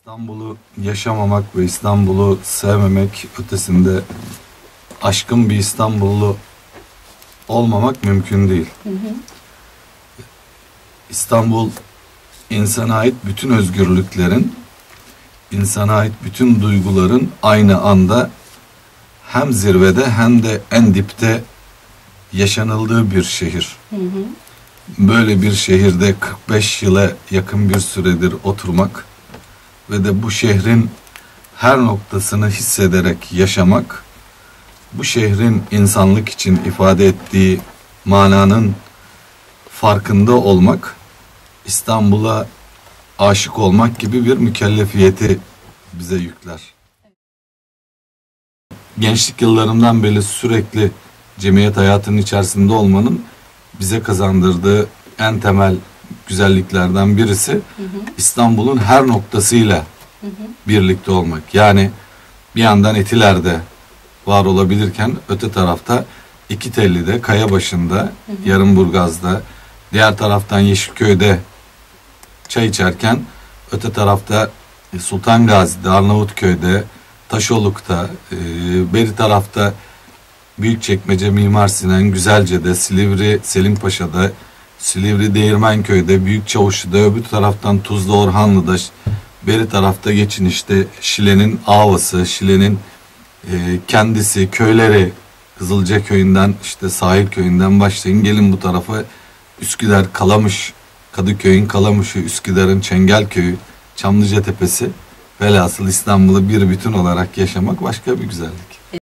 İstanbul'u yaşamamak ve İstanbul'u sevmemek ötesinde aşkın bir İstanbullu olmamak mümkün değil. İstanbul insana ait bütün özgürlüklerin, insana ait bütün duyguların aynı anda hem zirvede hem de en dipte yaşanıldığı bir şehir. Böyle bir şehirde 45 yıla yakın bir süredir oturmak ve de bu şehrin her noktasını hissederek yaşamak, bu şehrin insanlık için ifade ettiği mananın farkında olmak, İstanbul'a aşık olmak gibi bir mükellefiyeti bize yükler. Gençlik yıllarımdan beri sürekli cemiyet hayatının içerisinde olmanın bize kazandırdığı en temel güzelliklerden birisi İstanbul'un her noktasıyla birlikte olmak. Yani bir yandan Etiler'de var olabilirken öte tarafta İkitelli'de, Kayabaşı'nda, Yarımburgaz'da, diğer taraftan Yeşilköy'de çay içerken öte tarafta Sultan Gazi'de, Arnavutköy'de, Taşoluk'ta, e, beri tarafta Büyükçekmece, Mimar Sinan, Güzelce'de, Silivri, Selimpaşa'da, Silivri Değirmenköy'de, Büyükçavuşlu'da, öbür taraftan Tuzla Orhanlı'da, beri tarafta geçin işte Şile'nin Avası, Şile'nin e, kendisi, köyleri, Kızılca köyünden işte sahil köyünden başlayın gelin bu tarafa Üsküdar, Kalamış, Kadıköy'ün Kalamış'ı, Üsküdar'ın Çengelköy'ü, Çamlıca Tepesi velhasıl İstanbul'u bir bütün olarak yaşamak başka bir güzellik.